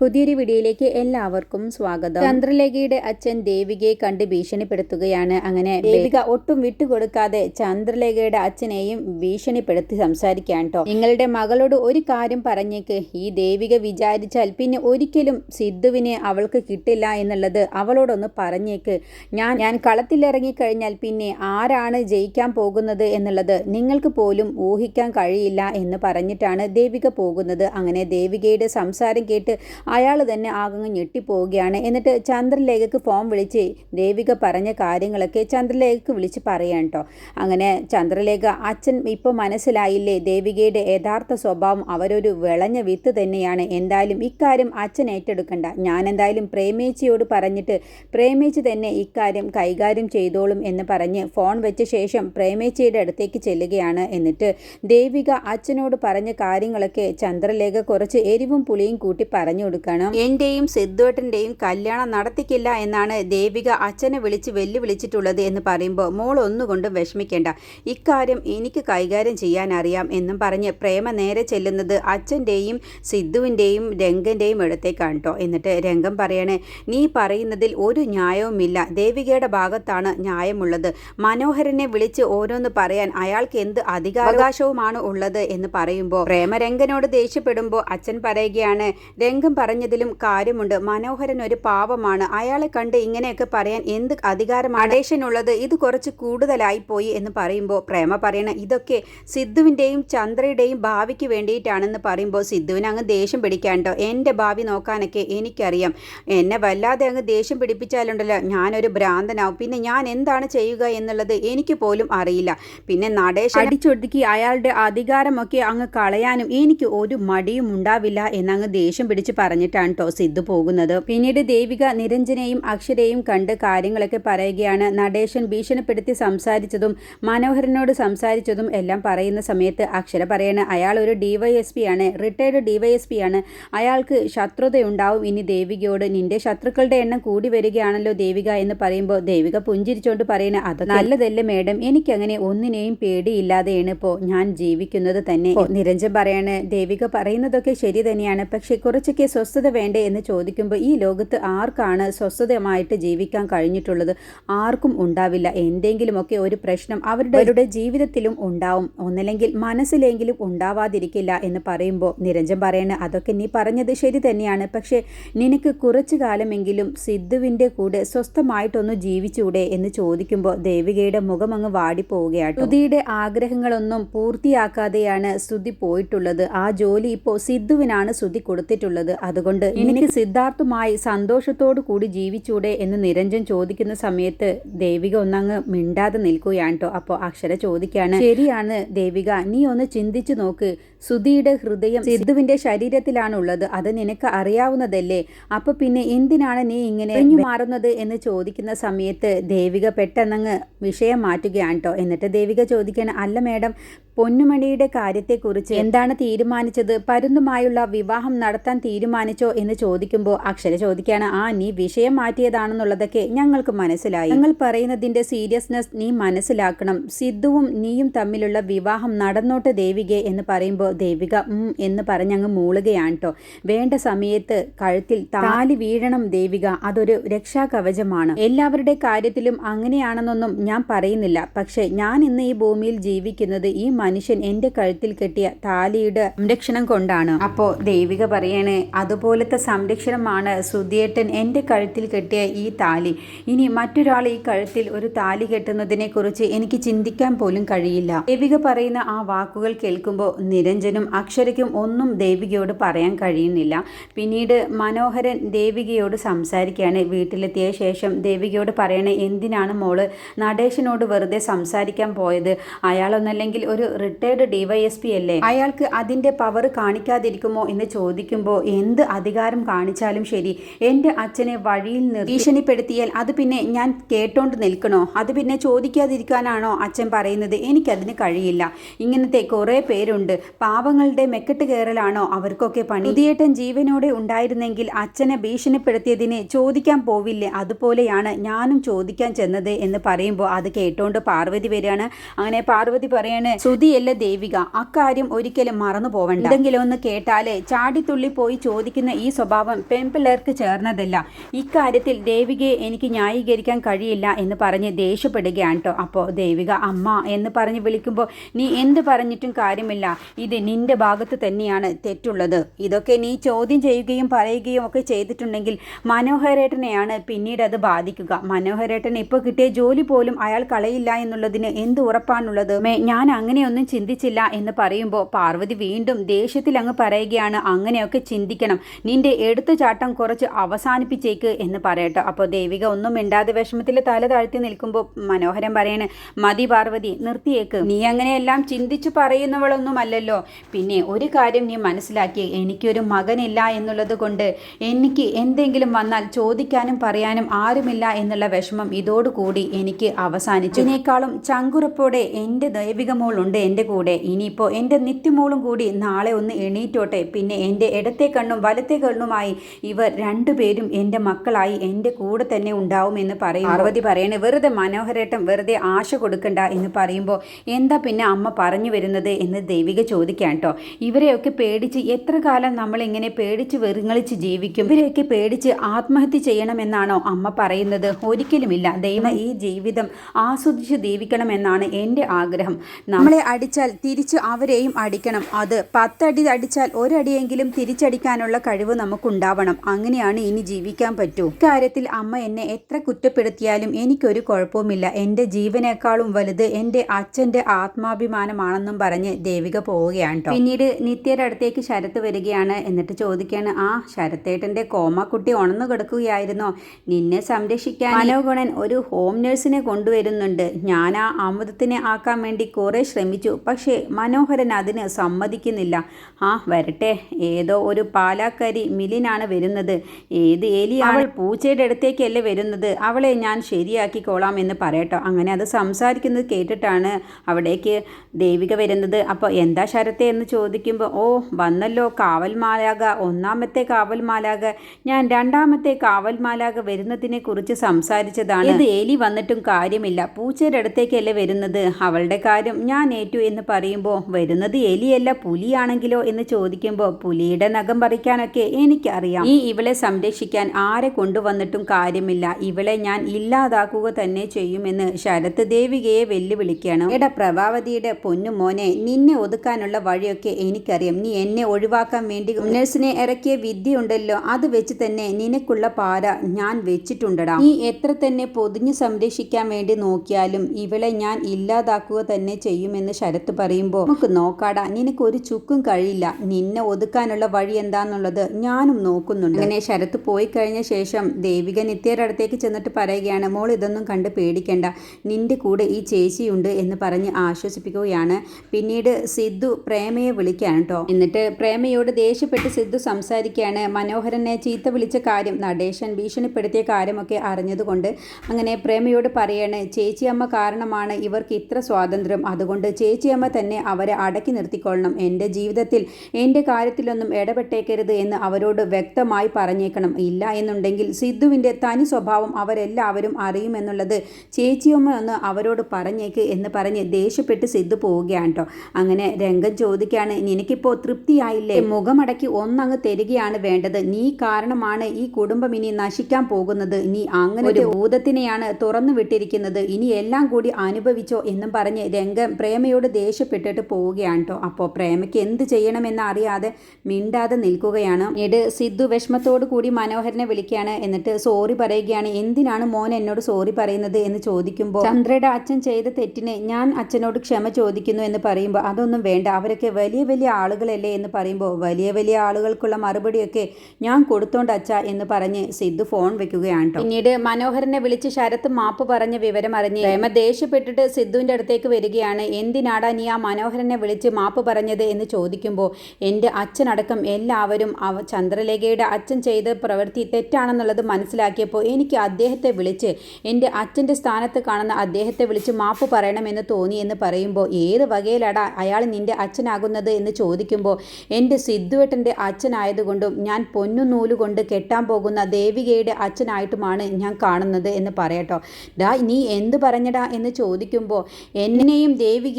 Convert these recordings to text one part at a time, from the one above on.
പുതിയൊരു വീഡിയോയിലേക്ക് എല്ലാവർക്കും സ്വാഗതം. ചന്ദ്രലേഖയുടെ അച്ഛൻ ദേവികയെ കണ്ട് ഭീഷണിപ്പെടുത്തുകയാണ്. അങ്ങനെ ദേവിക ഒട്ടും വിട്ടുകൊടുക്കാതെ ചന്ദ്രലേഖയുടെ അച്ഛനെയും ഭീഷണിപ്പെടുത്തി സംസാരിക്കാൻ കേട്ടോ. നിങ്ങളുടെ മകളോട് ഒരു കാര്യം പറഞ്ഞേക്ക്. ഈ ദേവിക വിചാരിച്ചാൽ പിന്നെ ഒരിക്കലും സിദ്ധുവിനെ അവൾക്ക് കിട്ടില്ല എന്നുള്ളത് അവളോടൊന്ന് പറഞ്ഞേക്ക്. ഞാൻ ഞാൻ കളത്തിലിറങ്ങിക്കഴിഞ്ഞാൽ പിന്നെ ആരാണ് ജയിക്കാൻ പോകുന്നത് എന്നുള്ളത് നിങ്ങൾക്ക് പോലും ഊഹിക്കാൻ കഴിയില്ല എന്ന് പറഞ്ഞിട്ടാണ് ദേവിക പോകുന്നത്. അങ്ങനെ ദേവികയുടെ സംസാരം കേട്ട് അയാൾ തന്നെ ആകങ്ങ് ഞെട്ടിപ്പോവുകയാണ്. എന്നിട്ട് ചന്ദ്രലേഖക്ക് ഫോൺ വിളിച്ച് ദേവിക പറഞ്ഞ കാര്യങ്ങളൊക്കെ ചന്ദ്രലേഖക്ക് വിളിച്ച് പറയാൻ കേട്ടോ അങ്ങനെ ചന്ദ്രലേഖ അച്ഛൻ ഇപ്പോൾ മനസ്സിലായില്ലേ ദേവികയുടെ യഥാർത്ഥ സ്വഭാവം അവരൊരു വിളഞ്ഞ വിത്ത് തന്നെയാണ്. എന്തായാലും ഇക്കാര്യം അച്ഛൻ ഏറ്റെടുക്കണ്ട. ഞാൻ എന്തായാലും പ്രേമേച്ചിയോട് പറഞ്ഞിട്ട് പ്രേമേച്ചി തന്നെ ഇക്കാര്യം കൈകാര്യം ചെയ്തോളും എന്ന് പറഞ്ഞ് ഫോൺ വെച്ച ശേഷം പ്രേമേച്ചിയുടെ അടുത്തേക്ക് ചെല്ലുകയാണ്. എന്നിട്ട് ദേവിക അച്ഛനോട് പറഞ്ഞ കാര്യങ്ങളൊക്കെ ചന്ദ്രലേഖ കുറച്ച് എരിവും പുളിയും കൂട്ടി പറഞ്ഞു കൊടുക്കണം. എന്റെയും സിദ്ധുവേട്ടന്റെയും കല്യാണം നടത്തിക്കില്ല എന്നാണ് ദേവിക അച്ഛനെ വിളിച്ച് വെല്ലുവിളിച്ചിട്ടുള്ളത് എന്ന് പറയുമ്പോൾ മോൾ ഒന്നുകൊണ്ടും വിഷമിക്കേണ്ട. ഇക്കാര്യം എനിക്ക് കൈകാര്യം ചെയ്യാൻ അറിയാം എന്നും പറഞ്ഞ് പ്രേമ നേരെ ചെല്ലുന്നത് അച്ഛന്റെയും സിദ്ധുവിന്റെയും രംഗന്റെയും അടുത്തേക്കാണ് കേട്ടോ എന്നിട്ട് രംഗം പറയണേ നീ പറയുന്നതിൽ ഒരു ന്യായവുമില്ല. ദേവികയുടെ ഭാഗത്താണ് ന്യായമുള്ളത്. മനോഹരനെ വിളിച്ച് ഓരോന്ന് പറയാൻ അയാൾക്ക് എന്ത് അധികാരാവകാശവുമാണ് ഉള്ളത്? എന്ന് പറയുമ്പോൾ പ്രേമരംഗനോട് ദേഷ്യപ്പെടുമ്പോൾ അച്ഛൻ പറയുകയാണ് രംഗം പറഞ്ഞതിലും കാര്യമുണ്ട്. മനോഹരൻ ഒരു പാവമാണ്. അയാളെ കണ്ട് ഇങ്ങനെയൊക്കെ പറയാൻ എന്ത് അധികാരമാണ്? അഡേഷനുള്ളത് ഇത് കുറച്ച് കൂടുതലായി പോയി എന്ന് പറയുമ്പോൾ പ്രേമ പറയണ ഇതൊക്കെ സിദ്ധുവിന്റെയും ചന്ദ്രയുടെയും ഭാവിക്ക് വേണ്ടിയിട്ടാണെന്ന് പറയുമ്പോൾ സിദ്ധുവിന് അങ്ങ് ദേഷ്യം പിടിക്കാണ്ടോ എന്റെ ഭാവി നോക്കാനൊക്കെ എനിക്കറിയാം. എന്നെ വല്ലാതെ അങ്ങ് ദേഷ്യം പിടിപ്പിച്ചാലുണ്ടല്ലോ. ഞാനൊരു ഭ്രാന്തനാവും. പിന്നെ ഞാൻ എന്താണ് ചെയ്യുക എന്നുള്ളത് എനിക്ക് പോലും അറിയില്ല. പിന്നെ നടേശ് അടിച്ചൊടുക്കി അയാളുടെ അധികാരമൊക്കെ അങ്ങ് കളയാനും എനിക്ക് ഒരു മടിയും ഉണ്ടാവില്ല എന്നങ്ങ് ദേഷ്യം പിടിച്ച് പറഞ്ഞിട്ടാണ് കേട്ടോ സിദ്ധു പോകുന്നത്. പിന്നീട് ദേവിക നിരഞ്ജനെയും അക്ഷരയും കണ്ട് കാര്യങ്ങളൊക്കെ പറയുകയാണ്. നടേശൻ ഭീഷണിപ്പെടുത്തി സംസാരിച്ചതും മനോഹരനോട് സംസാരിച്ചതും എല്ലാം പറയുന്ന സമയത്ത് അക്ഷര പറയാണ് അയാൾ ഒരു ഡിവൈഎസ്പി ആണ്. റിട്ടയർഡ് ഡിവൈഎസ്പി ആണ്. അയാൾക്ക് ശത്രുതയുണ്ടാവും. ഇനി ദേവികയോട് നിന്റെ ശത്രുക്കളുടെ എണ്ണം കൂടി വരികയാണല്ലോ ദേവിക എന്ന് പറയുമ്പോൾ ദേവിക പുഞ്ചിരിച്ചോണ്ട് പറയണ അത് നല്ലതല്ലേ മേഡം. എനിക്കങ്ങനെ ഒന്നിനെയും പേടിയില്ലാതെയാണ് ഇപ്പോൾ ഞാൻ ജീവിക്കുന്നത് തന്നെ. നിരഞ്ജൻ പറയാണ് ദേവിക പറയുന്നതൊക്കെ ശരി തന്നെയാണ്. പക്ഷെ കുറച്ചൊക്കെ സ്വസ്ഥത വേണ്ടേ എന്ന് ചോദിക്കുമ്പോൾ ഈ ലോകത്ത് ആർക്കാണ് സ്വസ്ഥതമായിട്ട് ജീവിക്കാൻ കഴിഞ്ഞിട്ടുള്ളത്? ആർക്കും ഉണ്ടാവില്ല. എന്തെങ്കിലുമൊക്കെ ഒരു പ്രശ്നം അവരുടെ അവരുടെ ജീവിതത്തിലും ഉണ്ടാവും. ഒന്നല്ലെങ്കിൽ മനസ്സിലെങ്കിലും ഉണ്ടാവാതിരിക്കില്ല എന്ന് പറയുമ്പോൾ നിരഞ്ജൻ പറയണ അതൊക്കെ നീ പറഞ്ഞത് ശരി തന്നെയാണ്. പക്ഷേ നിനക്ക് കുറച്ചു കാലമെങ്കിലും സിദ്ധുവിന്റെ കൂടെ സ്വസ്ഥമായിട്ടൊന്ന് ജീവിച്ചൂടെ എന്ന് ചോദിക്കുമ്പോൾ ദേവികയുടെ മുഖമങ്ങ് വാടിപ്പോവുകയാണ് സ്തുതിയുടെ ആഗ്രഹങ്ങളൊന്നും പൂർത്തിയാക്കാതെയാണ് സ്തുതി പോയിട്ടുള്ളത്. ആ ജോലി ഇപ്പോൾ സിദ്ധുവിനാണ് സ്തുതി കൊടുത്തിട്ടുള്ളത്. അതുകൊണ്ട് എനിക്ക് സിദ്ധാർത്ഥുമായി സന്തോഷത്തോടു കൂടി ജീവിച്ചൂടെ എന്ന് നിരഞ്ജൻ ചോദിക്കുന്ന സമയത്ത് ദേവിക ഒന്നങ്ങ് മിണ്ടാതെ നിൽക്കുകയാണ് കേട്ടോ. അപ്പോൾ അക്ഷര ചോദിക്കാണ് ശരിയാണ് ദേവിക നീ ഒന്ന് ചിന്തിച്ചു നോക്ക്. സുധിയുടെ ഹൃദയം സിദ്ധുവിന്റെ ശരീരത്തിലാണുള്ളത്. അത് നിനക്ക് അറിയാവുന്നതല്ലേ? അപ്പൊ പിന്നെ എന്തിനാണ് നീ ഇങ്ങനെ മാറുന്നത്? എന്ന് ചോദിക്കുന്ന സമയത്ത് ദേവിക പെട്ടെന്നങ്ങ് വിഷയം മാറ്റുകയാണ് കേട്ടോ. എന്നിട്ട് ദേവിക ചോദിക്കാൻ അല്ല മേഡം പൊന്നുമണിയുടെ കാര്യത്തെക്കുറിച്ച് എന്താണ് തീരുമാനിച്ചത്? പരുന്നുമായുള്ള വിവാഹം നടത്താൻ തീരുമാനിച്ചോ എന്ന് ചോദിക്കുമ്പോൾ അക്ഷര ചോദിക്കാണ് ആ നീ വിഷയം മാറ്റിയതാണെന്നുള്ളതൊക്കെ ഞങ്ങൾക്ക് മനസ്സിലായി. ഞങ്ങൾ പറയുന്നതിന്റെ സീരിയസ്നെസ് നീ മനസ്സിലാക്കണം. സിദ്ധുവും നീയും തമ്മിലുള്ള വിവാഹം നടന്നോട്ടെ ദേവിക എന്ന് പറയുമ്പോൾ ദേവിക ഉം എന്ന് പറഞ്ഞങ്ങ് മൂളുകയാണ് കേട്ടോ വേണ്ട സമയത്ത് കഴുത്തിൽ താലി വീഴണം ദേവിക. അതൊരു രക്ഷാകവചമാണ്. എല്ലാവരുടെ കാര്യത്തിലും അങ്ങനെയാണെന്നൊന്നും ഞാൻ പറയുന്നില്ല. പക്ഷെ ഞാൻ ഇന്ന് ഈ ഭൂമിയിൽ ജീവിക്കുന്നത് ഈ മനുഷ്യൻ എന്റെ കഴുത്തിൽ കെട്ടിയ താലിയുടെ സംരക്ഷണം കൊണ്ടാണ്. അപ്പോ ദേവിക പറയണേ അതുപോലത്തെ സംരക്ഷണമാണ് സുധിയേട്ടൻ എന്റെ കഴുത്തിൽ കെട്ടിയ ഈ താലി. ഇനി മറ്റൊരാൾ ഈ കഴുത്തിൽ ഒരു താലി കെട്ടുന്നതിനെ കുറിച്ച് എനിക്ക് ചിന്തിക്കാൻ പോലും കഴിയില്ല. ദേവിക പറയുന്ന ആ വാക്കുകൾ കേൾക്കുമ്പോൾ നിരഞ്ജനും അക്ഷരയ്ക്കും ഒന്നും ദേവികയോട് പറയാൻ കഴിയുന്നില്ല. പിന്നീട് മനോഹരൻ ദേവികയോട് സംസാരിക്കുകയാണ്. വീട്ടിലെത്തിയ ശേഷം ദേവികയോട് പറയണേ എന്തിനാണ് മോൾ നടേശനോട് വെറുതെ സംസാരിക്കാൻ പോയത്? അയാളൊന്നല്ലെങ്കിൽ ഒരു റിട്ടയർഡ് ഡിവൈഎസ്പി അല്ലേ? അയാൾക്ക് അതിന്റെ പവർ കാണിക്കാതിരിക്കുമോ എന്ന് ചോദിക്കുമ്പോൾ എന്ത് അധികാരം കാണിച്ചാലും ശരി. എന്റെ അച്ഛനെ വഴിയിൽ ഭീഷണിപ്പെടുത്തിയാൽ അത് പിന്നെ ഞാൻ കേട്ടോണ്ട് നിൽക്കണോ? അത് പിന്നെ ചോദിക്കാതിരിക്കാനാണോ അച്ഛൻ പറയുന്നത്? എനിക്കതിന് കഴിയില്ല. ഇങ്ങനത്തെ കുറേ പേരുണ്ട്. പാവങ്ങളുടെ മെക്കെട്ട് കയറലാണോ അവർക്കൊക്കെ പണി? പുതിയേട്ടൻ ജീവനോടെ ഉണ്ടായിരുന്നെങ്കിൽ അച്ഛനെ ഭീഷണിപ്പെടുത്തിയതിനെ ചോദിക്കാൻ പോവില്ലേ? അതുപോലെയാണ് ഞാനും ചോദിക്കാൻ ചെന്നത് എന്ന് പറയുമ്പോൾ അത് കേട്ടോണ്ട് പാർവതി വരികയാണ്. അങ്ങനെ പാർവതി പറയാണ് ശ്രുതിയല്ല ദേവിക. അക്കാര്യം ഒരിക്കലും മറന്നു പോവണ്ട. എന്തെങ്കിലും ഒന്ന് കേട്ടാലേ ചാടിത്തുള്ളി പോയി ചോദിക്കുന്ന ഈ സ്വഭാവം പെൺപിള്ളേർക്ക് ചേർന്നതല്ല. ഇക്കാര്യത്തിൽ ദേവികയെ എനിക്ക് ന്യായീകരിക്കാൻ കഴിയില്ല എന്ന് പറഞ്ഞ് ദേഷ്യപ്പെടുകയാണ് കേട്ടോ അപ്പോൾ ദേവിക അമ്മ എന്ന് പറഞ്ഞ് വിളിക്കുമ്പോൾ നീ എന്ത് പറഞ്ഞിട്ടും കാര്യമില്ല. ഇത് നിന്റെ ഭാഗത്ത് തന്നെയാണ് തെറ്റുള്ളത്. ഇതൊക്കെ നീ ചോദ്യം ചെയ്യുകയും പറയുകയും ഒക്കെ ചെയ്തിട്ടുണ്ടെങ്കിൽ മനോഹരേട്ടനെയാണ് പിന്നീട് അത് ബാധിക്കുക. മനോഹരേട്ടൻ ഇപ്പോൾ കിട്ടിയ ജോലി പോലും അയാൾ കളയില്ല എന്നുള്ളതിന് എന്ത് ഉറപ്പാണുള്ളത്? ഞാൻ അങ്ങനെയൊന്നും ചിന്തിച്ചില്ല എന്ന് പറയുമ്പോൾ പാർവതി വീണ്ടും ദേഷ്യത്തിൽ അങ്ങ് പറയുകയാണ് അങ്ങനെയൊക്കെ ചിന്തിക്കണം. നിന്റെ എടുത്തുചാട്ടം കുറച്ച് അവസാനിപ്പിച്ചേക്ക് എന്ന് പറയട്ടെ. അപ്പോൾ ദേവിക ഒന്നും മിണ്ടാതെ വിഷമത്തിൽ തല താഴ്ത്തി നിൽക്കുമ്പോൾ മനോഹരൻ പറയണ് മതി പാർവതി നിർത്തിയേക്ക്. നീ അങ്ങനെയെല്ലാം ചിന്തിച്ചു പറയുന്നവളൊന്നുമല്ലല്ലോ. പിന്നെ ഒരു കാര്യം നീ മനസ്സിലാക്കി എനിക്കൊരു മകനില്ല എന്നുള്ളത് കൊണ്ട് എനിക്ക് എന്തെങ്കിലും വന്നാൽ ചോദിക്കാനും പറയാനും ആരുമില്ല എന്നുള്ള വിഷമം ഇതോടുകൂടി എനിക്ക് അവസാനിച്ചു. ഇതിനേക്കാളും ചങ്കുറപ്പോടെ എന്റെ ദൈവിക മോളുണ്ട് എന്റെ കൂടെ. ഇനിയിപ്പോൾ എന്റെ നിത്യമോളും കൂടി നാളെ ഒന്ന് എണീറ്റോട്ടെ. പിന്നെ എന്റെ ഇടത്തെ കണ്ണും വലത്തെ കണ്ണുമായി ഇവർ രണ്ടുപേരും എന്റെ മക്കളായി എന്റെ കൂടെ തന്നെ ഉണ്ടാവുമെന്ന് പറയും പാർവതി പറയണേ വെറുതെ മനോഹരേട്ടം വെറുതെ ആശ കൊടുക്കണ്ട എന്ന് പറയുമ്പോൾ എന്താ പിന്നെ അമ്മ പറഞ്ഞു വരുന്നത് എന്ന് ദൈവിക ചോദിക്കാം കേട്ടോ. ഇവരെയൊക്കെ പേടിച്ച് എത്ര കാലം നമ്മളിങ്ങനെ പേടിച്ച് വെറുങ്ങളിച്ച് ജീവിക്കും? ഇവരെയൊക്കെ പേടിച്ച് ആത്മഹത്യ ചെയ്യണമെന്നാണോ അമ്മ പറയുന്നത്? ഒരിക്കലുമില്ല. ദൈവം ഈ ജീവിതം ആസ്വദിച്ച് ജീവിക്കണമെന്നാണ് എന്റെ ആഗ്രഹം. നമ്മളെ അടിച്ചാൽ തിരിച്ച് അവരെയും അടിക്കണം. അത് പത്തടി അടിച്ചാൽ ഒരടിയെങ്കിലും തിരിച്ചടിക്കാനുള്ള കഴിവ് നമുക്കുണ്ടാവണം. അങ്ങനെയാണ് ഇനി ജീവിക്കാൻ പറ്റൂ. ഇക്കാര്യത്തിൽ അമ്മ എന്നെ എത്ര കുറ്റപ്പെടുത്തിയാലും എനിക്കൊരു കുഴപ്പവുമില്ല. എന്റെ ജീവനേക്കാളും വലുത് എന്റെ അച്ഛന്റെ ആത്മാഭിമാനമാണെന്നും പറഞ്ഞ് ദേവിക പോവുകയാണ് പിന്നീട് നിത്യയുടെ അടുത്തേക്ക് ശരത്ത് വരികയാണ്. എന്നിട്ട് ചോദിക്കുകയാണ് ആ ശരത്തേട്ടന്റെ കോമക്കുട്ടി ഉണർന്നു കിടക്കുകയായിരുന്നോ? നിന്നെ സംരക്ഷിക്കാൻ മനോഗുണൻ ഒരു ഹോം നഴ്സിനെ കൊണ്ടുവരുന്നുണ്ട്. ഞാൻ ആ അമൃതത്തിനെ ആക്കാൻ വേണ്ടി കുറേ ശ്രമിച്ചു പക്ഷേ മനോഹരൻ അതിന് സമ്മതിക്കുന്നില്ല. ആ വരട്ടെ. ഏതോ ഒരു പാലാക്കരി മിലിനാണ് വരുന്നത്. ഏത് ഏലി അവൾ പൂച്ചയുടെ അടുത്തേക്കല്ലേ വരുന്നത്? അവളെ ഞാൻ ശരിയാക്കിക്കോളാം എന്ന് പറയട്ടോ. അങ്ങനെ അത് സംസാരിക്കുന്നത് കേട്ടിട്ടാണ് അവിടേക്ക് ദേവിക വരുന്നത്. അപ്പോൾ എന്താ ശരത്തെ എന്ന് ചോദിക്കുമ്പോൾ ഓ വന്നല്ലോ കാവൽ മാലാക ഒന്നാമത്തെ കാവൽ മാലാക ഞാൻ രണ്ടാമത്തെ കാവൽ മാലാക വരുന്നതിനെ കുറിച്ച് സംസാരിച്ചതാണ്. ഇത് ഏലി വന്നിട്ടും കാര്യമില്ല. പൂച്ചയുടെ അടുത്തേക്കല്ലേ വരുന്നത്? അവളുടെ കാര്യം ഞാൻ ഏറ്റു എന്ന് പറയുമ്പോൾ വരുന്നത് എലിയല്ല പുലിയാണെങ്കിലോ? എന്ന് ചോദിക്കുമ്പോൾ പുലിയുടെ നഖം പറിക്കാനൊക്കെ എനിക്കറിയാം. ഈ ഇവളെ സംരക്ഷിക്കാൻ ആരെ കൊണ്ടുവന്നിട്ടും കാര്യമില്ല. ഇവളെ ഞാൻ ഇല്ലാതാക്കുക തന്നെ ചെയ്യുമെന്ന് ശരത് ദേവികയെ വെല്ലുവിളിക്കണം എടാ പ്രഭാവതിയുടെ പൊന്നു മോനെ നിന്നെ ഒതുക്കാനുള്ള വഴിയൊക്കെ എനിക്കറിയാം. നീ എന്നെ ഒഴിവാക്കാൻ വേണ്ടി നഴ്സിനെ ഇറക്കിയ വിദ്യയുണ്ടല്ലോ. അത് വെച്ച് തന്നെ നിനക്കുള്ള പാര ഞാൻ വെച്ചിട്ടുണ്ടടാ. നീ എത്ര തന്നെ പൊതിഞ്ഞു സംരക്ഷിക്കാൻ വേണ്ടി നോക്കിയാലും ഇവളെ ഞാൻ ഇല്ലാതാക്കുക തന്നെ ചെയ്യുമെന്ന് ശരത്ത് പറയുമ്പോൾ നമുക്ക് നോക്കാടാ നിനക്ക് ഒരു ചുക്കും കഴിയില്ല. നിന്നെ ഒതുക്കാനുള്ള വഴി എന്താന്നുള്ളത് ഞാനും നോക്കുന്നുണ്ട്. അങ്ങനെ ശരത്ത് പോയി കഴിഞ്ഞ ശേഷം ദേവിക നിത്യയുടെ അടുത്തേക്ക് ചെന്നിട്ട് പറയുകയാണ് മോൾ ഇതൊന്നും കണ്ട് പേടിക്കേണ്ട. നിന്റെ കൂടെ ഈ ചേച്ചിയുണ്ട് എന്ന് പറഞ്ഞ് ആശ്വസിപ്പിക്കുകയാണ്. പിന്നീട് സിദ്ധു പ്രേമയെ വിളിക്കുകയാണ് കേട്ടോ എന്നിട്ട് പ്രേമയോട് ദേഷ്യപ്പെട്ട് സിദ്ധു സംസാരിക്കുകയാണ്. മനോഹരനെ ചീത്ത വിളിച്ച കാര്യം നടേശൻ ഭീഷണിപ്പെടുത്തിയ കാര്യമൊക്കെ അറിഞ്ഞതുകൊണ്ട് അങ്ങനെ പ്രേമയോട് പറയാണ് ചേച്ചിയമ്മ കാരണമാണ് ഇവർക്ക് ഇത്ര സ്വാതന്ത്ര്യം. അതുകൊണ്ട് ചേച്ചിയമ്മ തന്നെ അവരെ അടക്കി നിർത്തിക്കൊള്ളണം. എന്റെ ജീവിതത്തിൽ എന്റെ കാര്യത്തിലൊന്നും ഇടപെട്ടേക്കരുത് എന്ന് അവരോട് വ്യക്തമായി പറഞ്ഞേക്കണം. ഇല്ല എന്നുണ്ടെങ്കിൽ സിദ്ധുവിന്റെ തനി സ്വഭാവം അവരെല്ലാവരും അറിയുമെന്നുള്ളത് ചേച്ചിയമ്മ ഒന്ന് അവരോട് പറഞ്ഞേക്ക് എന്ന് പറഞ്ഞ് ദേഷ്യപ്പെട്ട് സിദ്ധു പോവുകയാണ് കേട്ടോ അങ്ങനെ രംഗം ചോദിക്കുകയാണ് നിനക്കിപ്പോൾ തൃപ്തിയായില്ലേ? മുഖമടക്കി ഒന്നങ്ങ് തരികയാണ് വേണ്ടത്. നീ കാരണമാണ് ഈ കുടുംബം ഇനി നശിക്കാൻ പോകുന്നത്. നീ അങ്ങനെ ഒരു ഭൂതത്തിനെയാണ് തുറന്നു വിട്ടിരിക്കുന്നത് ഇനി എല്ലാം കൂടി അനുഭവിച്ചോ എന്നും പറഞ്ഞ് രംഗം പ്രേമയോട് ദേഷ്യപ്പെട്ടിട്ട് പോവുകയാണ് കേട്ടോ അപ്പോൾ പ്രേമയ്ക്ക് എന്ത് ചെയ്യണമെന്ന് അറിയാതെ മിണ്ടാതെ നിൽക്കുകയാണ്. എന്നിട്ട് സിദ്ധു വിഷമത്തോടു കൂടി മനോഹരനെ വിളിക്കുകയാണ്. എന്നിട്ട് സോറി പറയുകയാണ്. എന്തിനാണ് മോൻ എന്നോട് സോറി പറയുന്നത് എന്ന് ചോദിക്കുമ്പോൾ ചന്ദ്രയുടെ അച്ഛൻ ചെയ്ത തെറ്റിന് ഞാൻ അച്ഛനോട് ക്ഷമ ചോദിക്കുന്നു എന്ന് പറയുമ്പോൾ അതൊന്നും വേണ്ട. അവരൊക്കെ വലിയ വലിയ ആളുകളല്ലേ എന്ന് പറയുമ്പോൾ വലിയ വലിയ ആളുകൾക്കുള്ള മറുപടിയൊക്കെ ഞാൻ കൊടുത്തോണ്ട് അച്ഛ എന്ന് പറഞ്ഞ് സിദ്ധു ഫോൺ വെക്കുകയാണ് ട്ടോ. പിന്നീട് മനോഹരനെ വിളിച്ച് ശരത്ത് മാപ്പ് പറഞ്ഞ വിവരം അറിഞ്ഞ് പ്രേമ ദേഷ്യപ്പെട്ടിട്ട് സിദ്ധുവിന്റെ അടുത്തേക്ക് വരികയാണ്. എന്തിനാടാ നീ ആ മനോഹരനെ വിളിച്ച് മാപ്പ് പറഞ്ഞത് എന്ന് ചോദിക്കുമ്പോൾ എന്റെ അച്ഛനടക്കം എല്ലാവരും അവ ചന്ദ്രലേഖയുടെ അച്ഛൻ ചെയ്ത പ്രവൃത്തി തെറ്റാണെന്നുള്ളത് മനസ്സിലാക്കിയപ്പോൾ എനിക്ക് അദ്ദേഹത്തെ വിളിച്ച് എന്റെ അച്ഛന്റെ സ്ഥാനത്ത് കാണുന്ന അദ്ദേഹത്തെ വിളിച്ച് മാപ്പ് പറയണമെന്ന് തോന്നി എന്ന് പറയുമ്പോൾ ഏത് വകയിലടാ അയാൾ നിന്റെ അച്ഛനാകുന്നത് എന്ന് ചോദിക്കുമ്പോൾ എന്റെ സിദ്ധുവേട്ടന്റെ അച്ഛനായതുകൊണ്ടും ഞാൻ പൊന്നു കൊണ്ട് കെട്ടാൻ പോകുന്ന ദേവികയുടെ അച്ഛനായിട്ടുമാണ് ഞാൻ കാണുന്നത് എന്ന് പറയട്ടോ. ഡാ നീ എന്ത് പറഞ്ഞടാ എന്ന് ചോദിക്കുമ്പോൾ എന്നെയും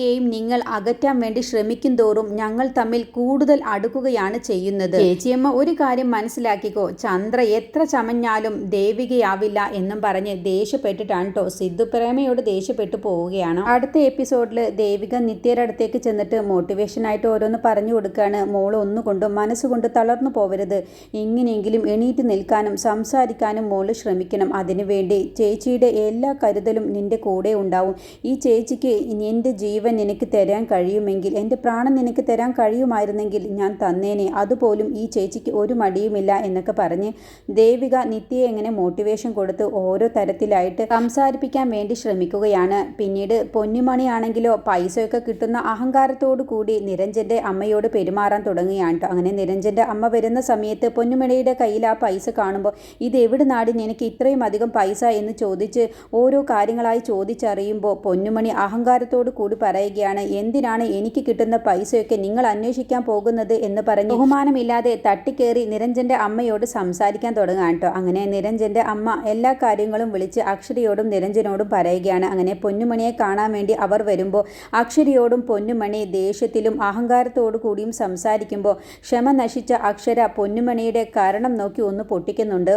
ദേവികയെയും നിങ്ങൾ അകറ്റാൻ വേണ്ടി ശ്രമിക്കും തോറും ഞങ്ങൾ തമ്മിൽ കൂടുതൽ അടുക്കുകയാണ് ചെയ്യുന്നത്. ചേച്ചിയമ്മ ഒരു കാര്യം മനസ്സിലാക്കിക്കോ. ചന്ദ്ര എത്ര ചമഞ്ഞാലും ദേവികയാവില്ല എന്നും പറഞ്ഞ് ദേഷ്യപ്പെട്ടിട്ടാണ് കേട്ടോ സിദ്ധു പ്രേമയോട് ദേഷ്യപ്പെട്ടു പോവുകയാണ്. അടുത്ത എപ്പിസോഡിൽ ദേവിക നിത്യയുടെ അടുത്തേക്ക് ചെന്നിട്ട് മോട്ടിവേഷനായിട്ട് ഓരോന്ന് പറഞ്ഞു കൊടുക്കുകയാണ് മോൾ ഒന്നുകൊണ്ടും മനസ്സുകൊണ്ട് തളർന്നു പോവരുത്. ഇങ്ങനെയെങ്കിലും എണീറ്റ് നിൽക്കാനും സംസാരിക്കാനും മോൾ ശ്രമിക്കണം. അതിനുവേണ്ടി ചേച്ചിയുടെ എല്ലാ കരുതലും നിന്റെ കൂടെ ഉണ്ടാവും. ഈ ചേച്ചിക്ക് എന്റെ ജീവൻ നിനക്ക് തരാൻ കഴിയുമെങ്കിൽ എന്റെ പ്രാണൻ നിനക്ക് തരാൻ കഴിയുമായിരുന്നെങ്കിൽ ഞാൻ തന്നേനെ. അതുപോലും ഈ ചേച്ചിക്ക് ഒരു മടിയുമില്ല എന്നൊക്കെ പറഞ്ഞ് ദേവിക നിത്യയെ എങ്ങനെ മോട്ടിവേഷൻ കൊടുത്ത് ഓരോ തരത്തിലായിട്ട് സംസാരിപ്പിക്കാൻ വേണ്ടി ശ്രമിക്കുകയാണ്. പിന്നീട് പൊന്നുമണിയാണെങ്കിലോ പൈസയൊക്കെ കിട്ടുന്ന അഹങ്കാരത്തോടു കൂടി നിരഞ്ജന്റെ അമ്മയോട് പെരുമാറാൻ തുടങ്ങുകയാണ് അങ്ങനെ നിരഞ്ജന്റെ അമ്മ വരുന്ന സമയത്ത് പൊന്നുമണിയുടെ കയ്യിൽ ആ പൈസ കാണുമ്പോൾ ഇത് എവിടെ നാടി? നിനക്ക് ഇത്രയും അധികം പൈസ? എന്ന് ചോദിച്ച് ഓരോ കാര്യങ്ങളായി ചോദിച്ചറിയുമ്പോൾ പൊന്നുമണി അഹങ്കാരത്തോടു കൂടി പറയുകയാണ് എന്തിനാണ് എനിക്ക് കിട്ടുന്ന പൈസയൊക്കെ നിങ്ങൾ അന്വേഷിക്കാൻ പോകുന്നത്? എന്ന് പറഞ്ഞ് ബഹുമാനമില്ലാതെ തട്ടിക്കേറി നിരഞ്ജന്റെ അമ്മയോട് സംസാരിക്കാൻ തുടങ്ങാൻ കേട്ടോ. അങ്ങനെ നിരഞ്ജന്റെ അമ്മ എല്ലാ കാര്യങ്ങളും വിളിച്ച് അക്ഷരയോടും നിരഞ്ജനോടും പറയുകയാണ്. അങ്ങനെ പൊന്നുമണിയെ കാണാൻ വേണ്ടി അവർ വരുമ്പോൾ അക്ഷരയോടും പൊന്നുമണി ദേഷ്യത്തിലും അഹങ്കാരത്തോടു കൂടിയും സംസാരിക്കുമ്പോൾ ക്ഷമ നശിച്ച അക്ഷര പൊന്നുമണിയുടെ കാരണം നോക്കി ഒന്ന് പൊട്ടിക്കുന്നുണ്ട്.